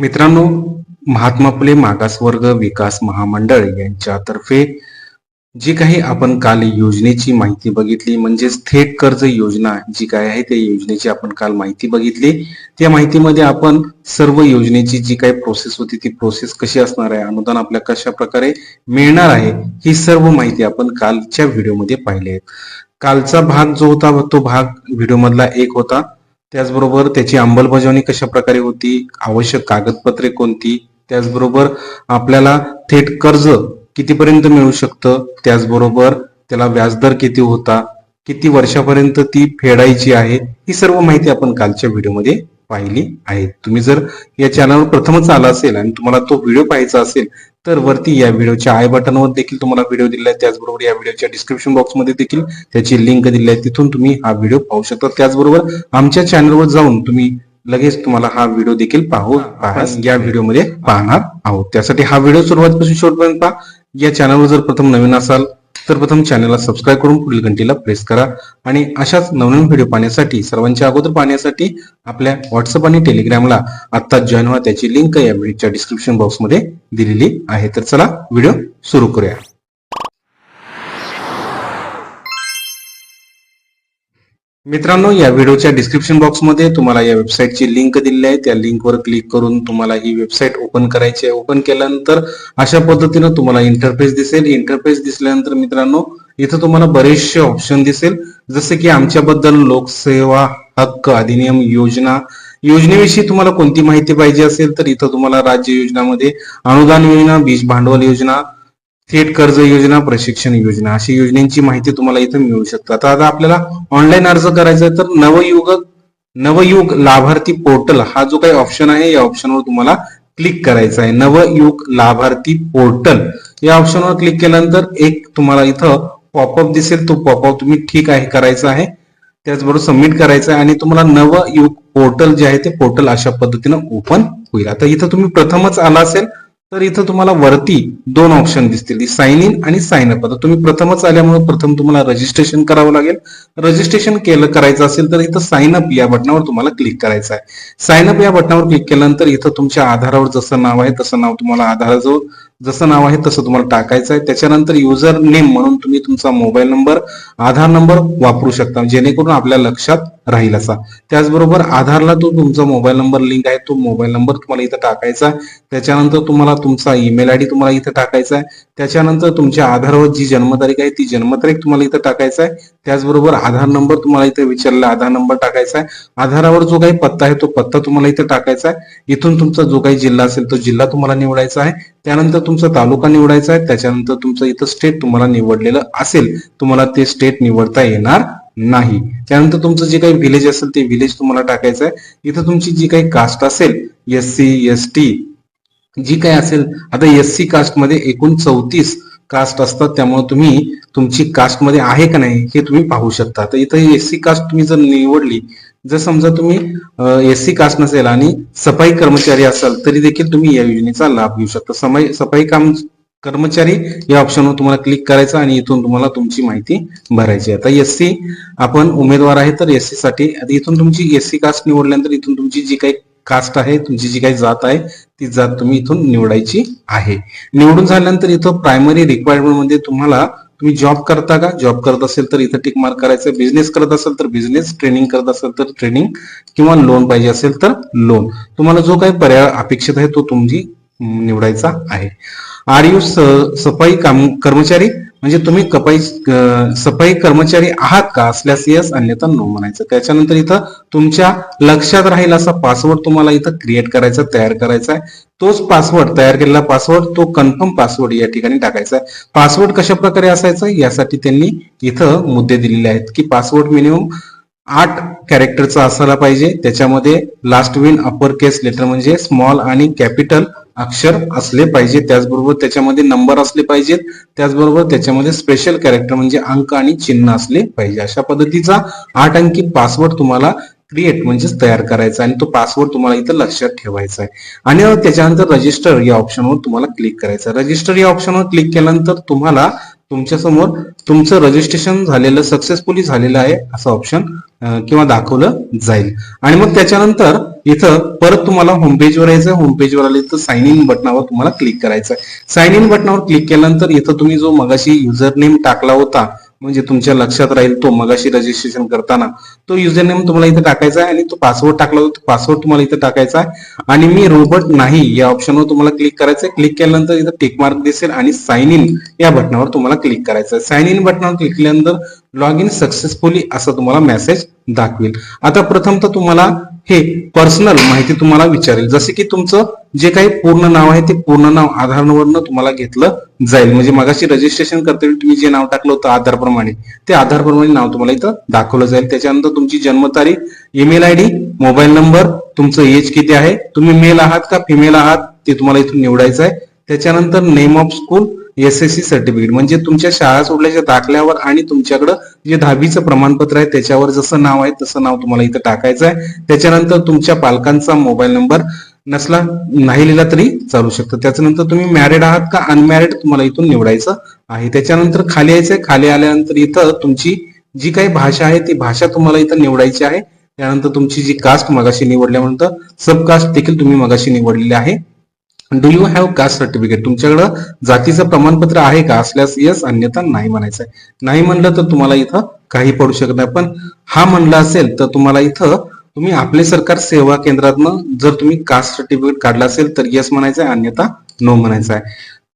मित्रांनो महात्मा फुले मागासवर्ग विकास महामंडळ यांच्यातर्फे जी काही आपण काल योजनेची माहिती बघितली म्हणजेच थेट कर्ज योजना जी काय आहे त्या योजनेची आपण काल माहिती बघितली. त्या माहितीमध्ये आपण सर्व योजनेची जी काही प्रोसेस होती ती प्रोसेस कशी असणार आहे अनुदान आपल्या कशा प्रकारे मिळणार आहे ही सर्व माहिती आपण कालच्या व्हिडिओमध्ये पाहिली आहे. कालचा भाग जो होता तो भाग व्हिडिओ मधला एक होता. त्याचबरोबर त्याची अंमलबजावणी कशा प्रकारे होती आवश्यक कागदपत्रे कोणती त्याचबरोबर आपल्याला थेट कर्ज कितीपर्यंत मिळू शकतं त्याचबरोबर त्याला व्याजदर किती होता किती वर्षापर्यंत ती फेडायची आहे ही सर्व माहिती आपण कालच्या व्हिडिओमध्ये पाहिली आहे. तुम्ही जर या चॅनलवर प्रथमच आला असेल आणि तुम्हाला तो व्हिडिओ पाहायचा असेल तर वरती या व्हिडिओच्या आय बटनवर देखील तुम्हाला व्हिडिओ दिला आहे त्याचबरोबर या व्हिडिओच्या डिस्क्रिप्शन बॉक्समध्ये देखील त्याची लिंक दिली आहे. तिथून तुम्ही हा व्हिडिओ पाहू शकता. त्याचबरोबर आमच्या चॅनलवर जाऊन तुम्ही लगेच तुम्हाला हा व्हिडिओ देखील पाहू पाहण्यास या व्हिडिओमध्ये पाहणार आहोत. त्यासाठी हा व्हिडिओ सुरुवातीपासून शेवटपर्यंत पहा. या चॅनलवर जर प्रथम नवीन असाल तर प्रथम चॅनलला सबस्क्राईब करून पुढील घंटीला प्रेस करा. आणि अशाच नवनवीन व्हिडिओ पाहण्यासाठी सर्वांच्या अगोदर पाहण्यासाठी आपल्या व्हॉट्सअप आणि टेलिग्रामला आता जॉईन व्हा. त्याची लिंक या व्हिडिओच्या डिस्क्रिप्शन बॉक्समध्ये दिलेली आहे. तर चला व्हिडिओ सुरू करूया. मित्रांनो या व्हिडिओच्या डिस्क्रिप्शन बॉक्समध्ये तुम्हाला या वेबसाईटची लिंक दिलेली आहे. त्या लिंकवर क्लिक करून तुम्हाला ही वेबसाईट ओपन करायची आहे. ओपन केल्यानंतर अशा पद्धतीनं तुम्हाला इंटरफेस दिसेल. इंटरफेस दिसल्यानंतर मित्रांनो इथं तुम्हाला बरेचसे ऑप्शन दिसेल. जसे की आमच्याबद्दल लोकसेवा हक्क अधिनियम योजना. योजनेविषयी तुम्हाला कोणती माहिती पाहिजे असेल तर इथं तुम्हाला राज्य योजनामध्ये अनुदान योजना बीज भांडवल योजना थेट कर्ज योजना प्रशिक्षण योजना अशी योजनेची माहिती तुम्हाला इथं मिळू शकते. आता आता आपल्याला ऑनलाईन अर्ज करायचा आहे तर नवयुग नवयुग लाभार्थी पोर्टल हा जो काही ऑप्शन आहे या ऑप्शनवर तुम्हाला क्लिक करायचा आहे. नवयुग लाभार्थी पोर्टल. या ऑप्शनवर क्लिक केल्यानंतर एक तुम्हाला इथं पॉपअप दिसेल. तो पॉपअप तुम्ही ठीक आहे करायचा आहे. त्याचबरोबर सबमिट करायचं आहे आणि तुम्हाला नवयुग पोर्टल जे आहे ते पोर्टल अशा पद्धतीनं ओपन होईल. आता इथं तुम्ही प्रथमच आला असेल तर इथं तुम्हाला वरती दोन ऑप्शन दिसतील साइन इन आणि साइन अप आता तुम्ही प्रथमच आल्यामुळे प्रथम तुम्हाला रजिस्ट्रेशन करावं लागेल. रजिस्ट्रेशन केलं करायचं असेल तर इथं साइन अप या बटनावर तुम्हाला क्लिक करायचं आहे. साइन अप या बटनावर क्लिक केल्यानंतर इथं तुमच्या आधारावर जसं नाव आहे तसं नाव तुम्हाला आधाराजवळ जसं नाव आहे तसं तुम्हाला टाकायचं आहे. त्याच्यानंतर युजर नेम म्हणून तुम्ही तुमचा मोबाईल नंबर आधार नंबर वापरू शकता. जेणेकरून आपल्या लक्षात राहील असा त्याचबरोबर आधारला तो तुमचा मोबाईल नंबर लिंक आहे. तो मोबाईल नंबर तुम्हाला इथं टाकायचा आहे. त्याच्यानंतर तुम्हाला तुमचा ईमेल आयडी तुम्हाला इथं टाकायचा आहे. त्याच्यानंतर तुमच्या आधारवर जी जन्मतारीख आहे ती जन्मतारीख तुम्हाला इथं टाकायचा आहे. त्याचबरोबर आधार नंबर तुम्हाला इथं विचारला आधार नंबर टाकायचा आहे. आधारावर जो काही पत्ता आहे तो पत्ता तुम्हाला इथं टाकायचा आहे. इथून तुमचा जो काही जिल्हा असेल तो जिल्हा तुम्हाला निवडायचा आहे. त्यानंतर तुमचा तालुका निवडायचा आहे. त्याच्यानंतर तुमचं इथं स्टेट तुम्हाला निवडलेलं असेल तुम्हाला ते स्टेट निवडता येणार नाही. त्यानंतर तुमचं जे काही व्हिलेज असेल ते व्हिलेज तुम्हाला टाकायचं आहे इथं तुमची जी काही कास्ट असेल एस सी एस टी जी काही असेल आता एस सी कास्टमध्ये एकूण चौतीस कास्ट असतात. त्यामुळे तुम्ही तुमची कास्टमध्ये आहे का नाही हे तुम्ही पाहू शकता. तर इथं एस सी कास्ट तुम्ही जर निवडली जर समजा तुम्ही एस सी कास्ट नसेल आणि सफाई कर्मचारी असाल तरी देखील तुम्ही या योजनेचा लाभ घेऊ शकता. समय सफाई काम कर्मचारी या ऑप्शनवर तुम्हाला क्लिक करायचं आणि इथून तुम्हाला तुमची माहिती भरायची आहे. आता एस सी आपण उमेदवार आहे तर एस सी साठी आता इथून तुमची एस सी कास्ट निवडल्यानंतर इथून तुमची जी काही कास्ट आहे तुमची जी काही जात आहे ती जात तुम्ही इथून निवडायची आहे. निवडून झाल्यानंतर इथं प्रायमरी रिक्वायरमेंटमध्ये तुम्हाला तुम्ही जॉब करता का? जॉब करत असेल तर इथं टिक मार्क करायचं. बिझनेस करत असेल तर बिझनेस ट्रेनिंग करत असेल तर ट्रेनिंग किंवा लोन पाहिजे असेल तर लोन तुम्हाला जो काही पर्याय अपेक्षित आहे तो तुमची निवडायचा आहे. आर यू सफाई काम कर्मचारी? म्हणजे तुम्ही कपाई सफाई कर्मचारी आहात का? असल्यास यस अन्यथा नो म्हणायचं. त्याच्यानंतर इथं तुमच्या लक्षात राहील असा पासवर्ड तुम्हाला इथं क्रिएट करायचा तयार करायचा आहे. तोच पासवर्ड तयार केलेला पासवर्ड तो कन्फर्म पासवर्ड या ठिकाणी टाकायचा आहे. पासवर्ड कशा प्रकारे असायचा? यासाठी त्यांनी इथं मुद्दे दिलेले आहेत की पासवर्ड मिनिमम आठ कॅरेक्टरचा असायला पाहिजे. त्याच्यामध्ये least one upper case letter म्हणजे स्मॉल आणि कॅपिटल अक्षर असले पाहिजे त्याचबरोबर त्याच्यामध्ये नंबर असले पाहिजेत त्याचबरोबर त्याच्यामध्ये स्पेशल कॅरेक्टर म्हणजे अंक आणि चिन्ह असले पाहिजे. अशा पद्धतीचा आठ अंकी पासवर्ड तुम्हाला क्रिएट म्हणजेच तयार करायचा आणि तो पासवर्ड तुम्हाला इथं लक्षात ठेवायचा आहे. आणि त्याच्यानंतर रजिस्टर या ऑप्शनवर तुम्हाला क्लिक करायचं रजिस्टर या ऑप्शनवर क्लिक केल्यानंतर तुम्हाला तुमच्यासमोर तुमचं रजिस्ट्रेशन झालेलं सक्सेसफुली झालेलं आहे असं ऑप्शन किंवा दाखवलं जाईल. आणि मग त्याच्यानंतर इथं परत तुम्हाला होम पेजवर यायचं होम पेजवर आले तर साइन इन बटनावर तुम्हाला क्लिक करायचं साइन इन बटनावर क्लिक केल्यानंतर इथं तुम्ही जो मगाशी युजर नेम टाकला होता म्हणजे तुमच्या लक्षात राहील तो मगाशी रजिस्ट्रेशन करताना तो युजर नेम तुम्हाला इथे टाकायचा आहे आणि तो पासवर्ड टाकला होता पासवर्ड तुम्हाला इथे टाकायचा आहे. आणि मी रोबोट नाही या ऑप्शनवर तुम्हाला क्लिक करायचं आहे क्लिक केल्यानंतर इथं टिक मार्क दिसेल आणि साइन इन या बटनावर तुम्हाला क्लिक करायचं आहे साइन इन बटनावर क्लिक केल्यानंतर लॉग इन सक्सेसफुली असा तुम्हाला मेसेज दाखवेल. आता प्रथम तर तुम्हाला हे पर्सनल माहिती तुम्हाला विचारेल. जसे की तुमचं जे काही पूर्ण नाव आहे ते पूर्ण नाव आधार वरनं तुम्हाला घेतलं जाईल. म्हणजे मगाशी रजिस्ट्रेशन करते तुम्ही जे नाव टाकलं होतं आधार प्रमाणे ते आधार प्रमाणे नाव तुम्हाला इथं दाखवलं जाईल. त्याच्यानंतर तुमची जन्मतारीख email I D mobile number तुमचं एज किती आहे तुम्ही मेल आहात का फिमेल आहात ते तुम्हाला इथून निवडायचं आहे. त्याच्यानंतर name of school S S C certificate म्हणजे तुमच्या शाळा सोडल्याच्या दाखल्यावर आणि तुमच्याकडं जे दहावीचं प्रमाणपत्र आहे त्याच्यावर जसं नाव आहे तसं नाव तुम्हाला इथं टाकायचं आहे त्याच्यानंतर तुमच्या पालकांचा मोबाईल नंबर नसला नाही लिहिला तरी चालू शकतं. त्याच्यानंतर तुम्ही मॅरिड आहात का अनमॅरिड तुम्हाला इथून निवडायचं आहे. त्याच्यानंतर खाली यायचंय. खाली आल्यानंतर इथं तुमची जी काही भाषा आहे ती भाषा तुम्हाला इथं निवडायची आहे. त्यानंतर तुमची जी कास्ट मगाशी निवडल्यानंतर सब कास्ट देखील तुम्ही मगाशी निवडलेली आहे. Do you have caste certificate तुमच्याकडं जातीचं प्रमाणपत्र आहे का? असल्यास येस अन्यथा नाही म्हणायचं आहे नाही म्हणलं तर तुम्हाला इथं काही पडू शकत नाही. पण हा म्हणलं असेल तर तुम्हाला इथं तुम्ही आपले सरकार सेवा केंद्रातनं जर तुम्ही कास्ट सर्टिफिकेट काढलं असेल तर येस म्हणायचं आहे अन्यथा नो म्हणायचं आहे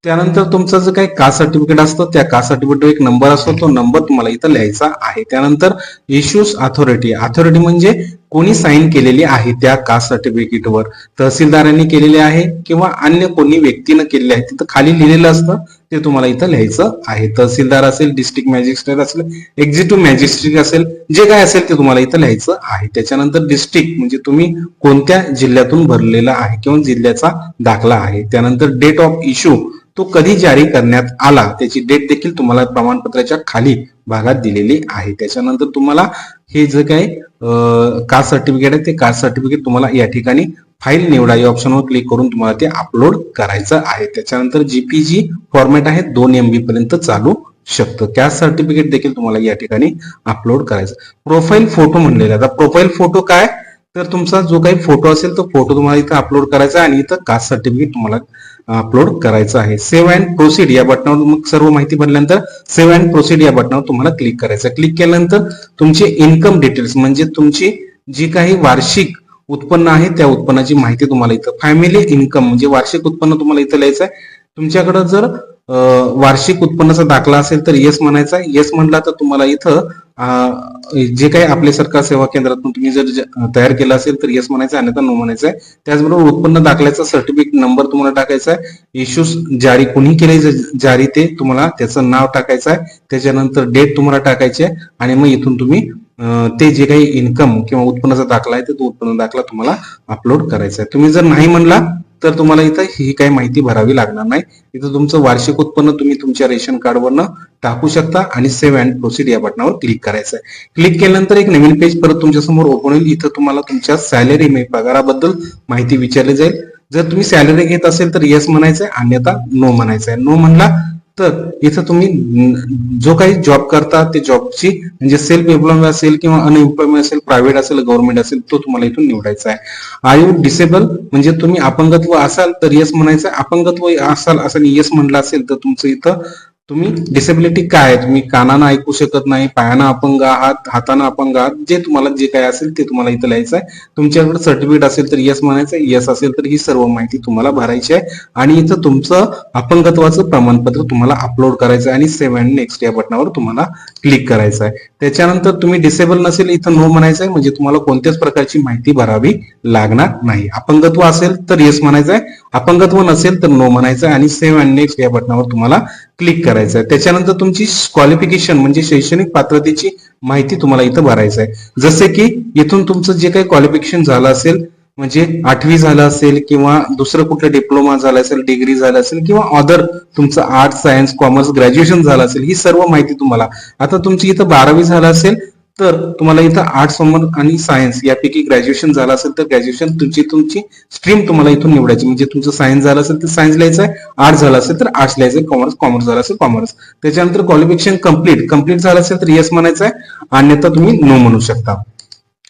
त्यानंतर तुमचं जे काही कास्ट सर्टिफिकेट असतं त्या कास्ट सर्टिफिकेट एक नंबर असतो. तो नंबर तुम्हाला इथं लिहायचा आहे. त्यानंतर इश्यूज अथॉरिटी अथॉरिटी म्हणजे कोणी साईन केलेली आहे त्या कास्ट सर्टिफिकेटवर तहसीलदारांनी केलेले आहे किंवा अन्य कोणी व्यक्तीनं केलेले आहे. तिथं खाली लिहिलेलं असतं. ते तुम्हाला इथं लिहायचं आहे. तहसीलदार असेल डिस्ट्रिक्ट मॅजिस्ट्रेट असेल एक्झिक्युटिव्ह मॅजिस्ट्रेट असेल जे काय असेल ते तुम्हाला इथं लिहायचं आहे. त्याच्यानंतर डिस्ट्रिक्ट म्हणजे तुम्ही कोणत्या जिल्ह्यातून भरलेला आहे किंवा जिल्ह्याचा दाखला आहे. त्यानंतर डेट ऑफ इश्यू तो कधी जारी करण्यात आला त्याची डेट देखील तुम्हाला प्रमाणपत्राच्या खाली भागात दिलेली आहे. त्याच्यानंतर तुम्हाला हे जे काही कास्ट सर्टिफिकेट आहे ते कास्ट सर्टिफिकेट तुम्हाला या ठिकाणी फाईल निवडा या ऑप्शनवर क्लिक करून तुम्हाला ते अपलोड करायचं आहे. त्याच्यानंतर जीपीजी फॉर्मॅट आहे दोन एमबी पर्यंत चालू शकतं. कॅस्ट सर्टिफिकेट देखील तुम्हाला या ठिकाणी अपलोड करायचं. प्रोफाईल फोटो म्हणलेला आता प्रोफाईल फोटो काय? तर तुमचा जो काही फोटो असेल तो फोटो तुम्हाला इथं अपलोड करायचा आहे आणि इथं कास्ट सर्टिफिकेट तुम्हाला अपलोड करायचं आहे. सेव्ह अँड प्रोसीड या बटनावर मग सर्व माहिती भरल्यानंतर सेव्ह अँड प्रोसीड या बटनावर तुम्हाला क्लिक करायचं क्लिक केल्यानंतर तुमचे इन्कम डिटेल्स म्हणजे तुमची जी काही वार्षिक उत्पन्न आहे त्या उत्पन्नाची माहिती तुम्हाला इथं फॅमिली इन्कम म्हणजे वार्षिक उत्पन्न तुम्हाला इथं लिहायचं आहे. तुमच्याकडं जर वार्षिक उत्पन्नाचा दाखला असेल तर येस म्हणायचा. येस म्हणला तर तुम्हाला इथं जे काही आपले सरकार सेवा केंद्रातून तुम्ही जर तयार केलं असेल तर येस म्हणायचं अन्यथा नो म्हणायचं आहे. त्याचबरोबर उत्पन्न दाखल्याचा सर्टिफिकेट नंबर तुम्हाला टाकायचा आहे. इश्यूज जारी कुणी केले जारी ते तुम्हाला त्याचं नाव टाकायचं आहे. त्याच्यानंतर डेट तुम्हाला टाकायची आहे. आणि मग इथून तुम्ही ते जे काही इन्कम किंवा उत्पन्नाचा दाखला आहे ते तो उत्पन्न दाखला तुम्हाला अपलोड करायचा आहे. तुम्ही जर नाही म्हणला तर तुम्हाला इथं ही काही माहिती भरावी लागणार नाही. इथं तुमचं वार्षिक उत्पन्न तुम्ही तुमच्या रेशन कार्डवरनं टाकू शकता आणि सेव्ह अँड प्रोसीड या बटनावर क्लिक करायचं आहे. क्लिक केल्यानंतर एक नवीन पेज परत तुमच्यासमोर ओपन होईल. इथं तुम्हाला तुमच्या सॅलरी पगाराबद्दल माहिती विचारली जाईल. जर तुम्ही सॅलरी घेत असेल तर येस म्हणायचं आहे अन्यथा नो म्हणायचं आहे नो म्हणला तर इथं तुम्ही जो काही जॉब करता ते जॉबची म्हणजे सेल्फ एम्प्लॉयमेंट असेल किंवा अनएम्प्लॉयमेंट असेल प्रायव्हेट असेल गव्हर्नमेंट असेल तो तुम्हाला इथून निवडायचा आहे. आय यू डिसेबल म्हणजे तुम्ही अपंगत्व असाल तर येस म्हणायचं अपंगत्व असाल असं येस म्हणलं असेल तर तुमचं इथं तुम्ही? डिसेबिलिटी काय? आहे तुम्ही कानानं ऐकू शकत नाही पायानं अपंग आहात हातानं अपंग आहात जे तुम्हाला जे काय असेल ते तुम्हाला इथं लिहायचं आहे. तुमच्याकडे सर्टिफिकेट असेल तर येस म्हणायचं येस असेल तर ही सर्व माहिती तुम्हाला भरायची आहे. आणि इथं तुमचं अपंगत्वाचं प्रमाणपत्र तुम्हाला अपलोड करायचं आहे आणि सेव्ह अँड नेक्स्ट या बटनावर तुम्हाला क्लिक करायचं आहे. त्याच्यानंतर तुम्ही डिसेबल नसेल इथं नो म्हणायचं आहे. म्हणजे तुम्हाला कोणत्याच प्रकारची माहिती भरावी लागणार नाही. अपंगत्व असेल तर येस म्हणायचं आहे. अपंगत्व नसेल तर नो म्हणायचं आहे आणि सेव्ह अँड नेक्स्ट या बटनावर तुम्हाला क्लिक करायचं आहे. त्याच्यानंतर तुमची क्वालिफिकेशन म्हणजे शैक्षणिक पात्रतेची माहिती तुम्हाला इथं भरायचं आहे. जसे की इथून तुमचं जे काही क्वालिफिकेशन झालं असेल म्हणजे आठवी झालं असेल किंवा दुसरं कुठलं डिप्लोमा झालं असेल डिग्री झालं असेल किंवा अदर तुमचं आर्ट सायन्स कॉमर्स ग्रॅज्युएशन झालं असेल ही सर्व माहिती तुम्हाला. आता तुमची इथं बारावी झालं असेल तर तुम्हाला इथं आर्ट्स कॉमर्स आणि सायन्स यापैकी ग्रॅज्युएशन झालं असेल तर ग्रॅज्युएशन तुमची तुमची स्ट्रीम तुम्हाला इथून निवडायची. म्हणजे तुमचं सायन्स झालं असेल तर सायन्स लिहायचं आहे आर्ट्स झालं असेल तर आर्ट्स लिहायचं आहे कॉमर्स कॉमर्स झालं असेल कॉमर्स त्याच्यानंतर क्वालिफिकेशन कंप्लीट कंप्लीट झालं असेल तर येस म्हणायचं आहे अन्यथा तुम्ही नो म्हणू शकता.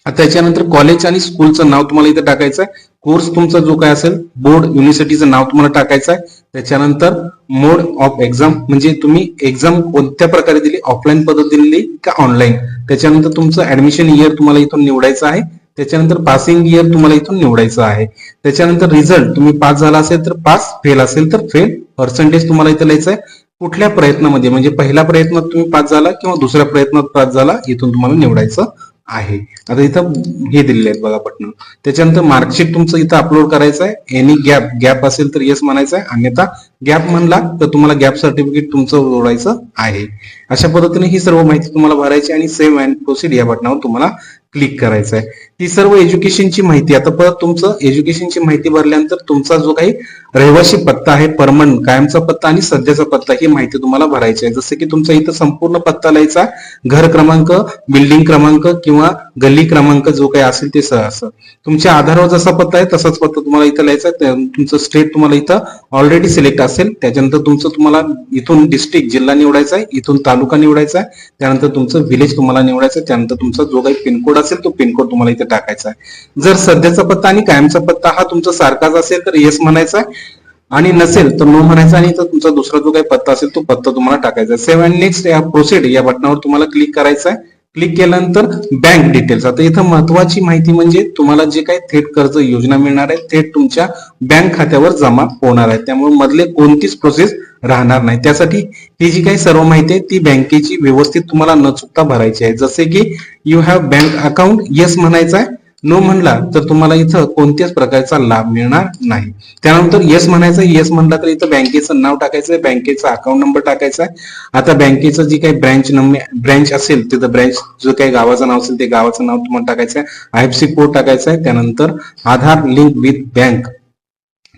त्याच्यानंतर कॉलेज आणि स्कूलचं नाव तुम्हाला इथं टाकायचं आहे कोर्स तुमचा जो काय असेल बोर्ड युनिव्हर्सिटीचं नाव तुम्हाला टाकायचं आहे. त्याच्यानंतर मोड ऑफ एक्झाम म्हणजे तुम्ही एक्झाम कोणत्या प्रकारे दिली? ऑफलाईन पद्धतीने दिली का ऑनलाईन? त्याच्यानंतर तुमचं ऍडमिशन इयर तुम्हाला इथून निवडायचं आहे. त्याच्यानंतर पासिंग इयर तुम्हाला इथून निवडायचं आहे. त्याच्यानंतर रिझल्ट तुम्ही पास झाला असेल तर पास फेल असेल तर फेल पर्सेंटेज तुम्हाला इथं लिहायचं आहे. कुठल्या प्रयत्नामध्ये? म्हणजे पहिल्या प्रयत्नात तुम्ही पास झाला किंवा दुसऱ्या प्रयत्नात पास झाला इथून तुम्हाला निवडायचं आहे. आता इथं हे दिलेले आहेत बघा बटन त्याच्यानंतर मार्कशीट तुमचं इथं अपलोड करायचं आहे. एनी गॅप गॅप असेल तर येस म्हणायचं आहे. अन्यथा गॅप म्हणला तर तुम्हाला गॅप सर्टिफिकेट तुमचं जोडायचं आहे. अशा पद्धतीने ही सर्व माहिती तुम्हाला भरायची आणि सेव्ह अँड प्रोसीड या बटनावर तुम्हाला क्लिक करायचं आहे. ही सर्व एज्युकेशनची माहिती. आता परत तुमचं एज्युकेशनची माहिती भरल्यानंतर तुमचा जो काही रहिवासी पत्ता आहे परमनंट कायमचा पत्ता आणि सध्याचा पत्ता ही माहिती तुम्हाला भरायची आहे. जसं की तुमचा इथं संपूर्ण पत्ता लिहायचा घर क्रमांक बिल्डिंग क्रमांक किंवा गल्ली क्रमांक जो काही असेल ते सह असं. तुमच्या आधारवर जसा पत्ता आहे तसाच पत्ता तुम्हाला इथं लिहायचा आहे. तुमचं स्टेट तुम्हाला इथं ऑलरेडी सिलेक्ट असेल. त्याच्यानंतर तुमचं तुम्हाला इथून डिस्ट्रिक्ट जिल्हा निवडायचा आहे इथून तालुका निवडायचा आहे. त्यानंतर तुमचं विलेज तुम्हाला निवडायचं आहे. त्यानंतर तुमचा जो काही पिनकोड असेल तो पिनकोड तुम्हाला इथे टाकायचा आहे. जर सध्याचा पत्ता आणि कायमचा पत्ता हा तुमचा सारखाच असेल तर येस म्हणायचा आहे. आणि नसेल तर नो म्हणायचा आणि तुमचा दुसरा जो काही पत्ता असेल तो पत्ता तुम्हाला टाकायचा आहे. सेव्ह अँड नेक्स्ट या प्रोसेड या बटनावर तुम्हाला क्लिक करायचं आहे. क्लिक केल्यानंतर बँक डिटेल्स आता इथं महत्वाची माहिती म्हणजे तुम्हाला जे काही थेट कर्ज योजना मिळणार आहे थेट तुमच्या बँक खात्यावर जमा होणार आहे. त्यामुळे मधले कोणतीच प्रोसेस राहणार नाही. त्यासाठी ही जी काही सर्व माहिती आहे ती बँकेची व्यवस्थित तुम्हाला न चुकता भरायची आहे. जसे की you have bank account yes म्हणायचं आहे. नो म्हणला तर तुम्हाला इथं कोणत्याच प्रकारचा लाभ मिळणार नाही. त्यानंतर येस म्हणायचं येस म्हणला तर इथं बँकेचं नाव टाकायचं आहे. बँकेचा अकाउंट नंबर टाकायचा आहे. आता बँकेचं जी काही ब्रँच नंबर ब्रँच असेल तिथं ब्रँच जो काही गावाचं नाव असेल ते गावाचं नाव तुम्हाला टाकायचं आहे. आय एफ सी कोड टाकायचा आहे. त्यानंतर आधार लिंक विथ बँक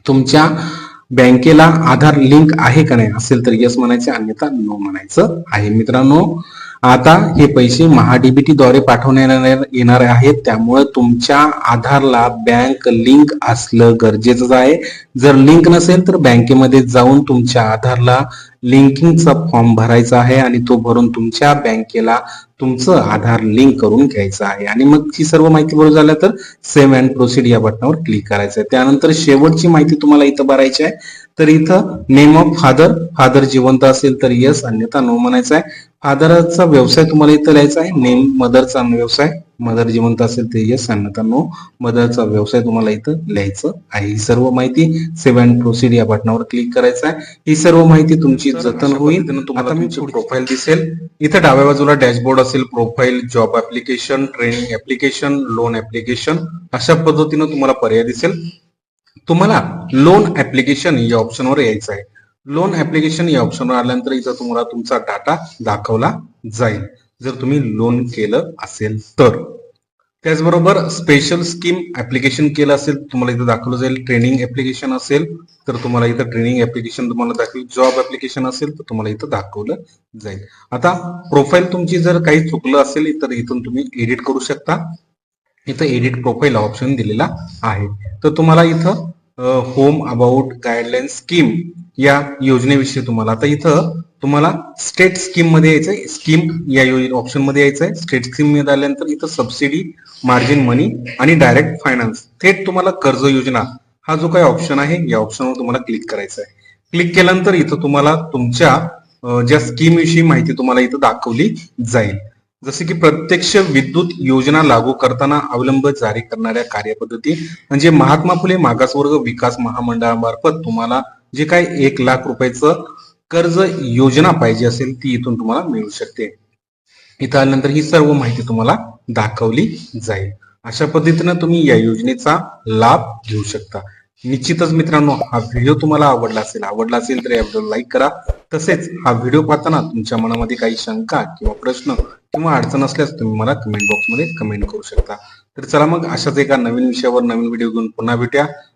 तुमच्या बँकेला आधार लिंक आहे का नाही असेल तर यस म्हणायचे अन्यथा नो म्हणायचं आहे. मित्रांनो आता हे पैसे महाडीबीटी द्वारे पाठवण्यात येणार आहेत. त्यामुळे तुमच्या आधारला बँक लिंक असलं गरजेचं आहे. जर लिंक नसेल तर बँकेमध्ये जाऊन तुमच्या आधारला लिंकिंगचा फॉर्म भरायचा आहे आणि तो भरून तुमच्या बँकेला तुमचं आधार लिंक करून घ्यायचं आहे. आणि मग ही सर्व माहिती बरोबर झाल्या तर सेव्ह अँड प्रोसिड या बटनावर क्लिक करायचं आहे. त्यानंतर शेवटची माहिती तुम्हाला इथं भरायची आहे. तर इथं नेम ऑफ फादर फादर जिवंत असेल तर येस अन्यथा नो म्हणायचं आहे. फादरचा व्यवसाय तुम्हाला इथं लिहायचा आहे. नेम मदरचा व्यवसाय. मदर जिवंत असेल तर येस अन्यथा नो मदरचा व्यवसाय तुम्हाला इथं लिहायचं आहे. ही सर्व माहिती सेव्ह अँड प्रोसीड या बटनावर क्लिक करायचं आहे. ही सर्व माहिती तुमची जतन होईल. मी प्रोफाईल दिसेल. इथं डाव्या बाजूला डॅशबोर्ड असेल profile job application training application loan application अशा पद्धतीनं तुम्हाला पर्याय दिसेल. तुम्हाला लोन ऍप्लिकेशन या ऑप्शनवर यायचं आहे. लोन ऍप्लिकेशन या ऑप्शनवर आल्यानंतर इथं तुम्हाला तुमचा डाटा दाखवला जाईल. जर तुम्ही लोन केलं असेल तर. त्याचबरोबर स्पेशल स्कीम ऍप्लिकेशन केलं असेल तुम्हाला इथं दाखवलं जाईल. ट्रेनिंग ऍप्लिकेशन असेल तर तुम्हाला इथं ट्रेनिंग ऍप्लिकेशन तुम्हाला दाखवेल. जॉब ऍप्लिकेशन असेल तर तुम्हाला इथं दाखवलं जाईल. आता प्रोफाईल तुमची जर काही चुकलं असेल तर इथून तुम्ही एडिट करू शकता. इथं एडिट प्रोफाईल ऑप्शन दिलेला आहे. तर तुम्हाला इथं होम अबाउट गाईडलाईन स्कीम या योजनेविषयी तुम्हाला. आता इथं तुम्हाला स्टेट स्कीममध्ये यायचंय. स्कीम या ऑप्शनमध्ये यायचंय. स्टेट स्कीममध्ये आल्यानंतर इथं सबसिडी मार्जिन मनी आणि डायरेक्ट फायनान्स थेट तुम्हाला कर्ज योजना हा जो काही ऑप्शन आहे या ऑप्शनवर तुम्हाला क्लिक करायचं आहे क्लिक केल्यानंतर इथं तुम्हाला तुमच्या ज्या स्कीम विषयी माहिती तुम्हाला इथं दाखवली जाईल. जसे की प्रत्यक्ष विद्युत योजना लागू करताना अवलंब जारी करणाऱ्या कार्यपद्धती म्हणजे महात्मा फुले मागासवर्ग विकास महामंडळामार्फत तुम्हाला जे काही एक लाख रुपयाचं कर्ज योजना पाहिजे असेल ती इथून तुम्हाला मिळू शकते. इथं आल्यानंतर ही सर्व माहिती तुम्हाला दाखवली जाईल. अशा पद्धतीनं तुम्ही या योजनेचा लाभ घेऊ शकता. निश्चितच मित्रांनो हा व्हिडिओ तुम्हाला आवडला असेल आवडला असेल तर या व्हिडिओ लाईक करा. तसेच हा व्हिडिओ पाहताना तुमच्या मनामध्ये काही शंका किंवा प्रश्न किंवा अडचण असल्यास तुम्ही मला कमेंट बॉक्समध्ये कमेंट करू शकता. तर चला मग अशाच एका नवीन विषयावर नवीन व्हिडिओ घेऊन पुन्हा भेटूया.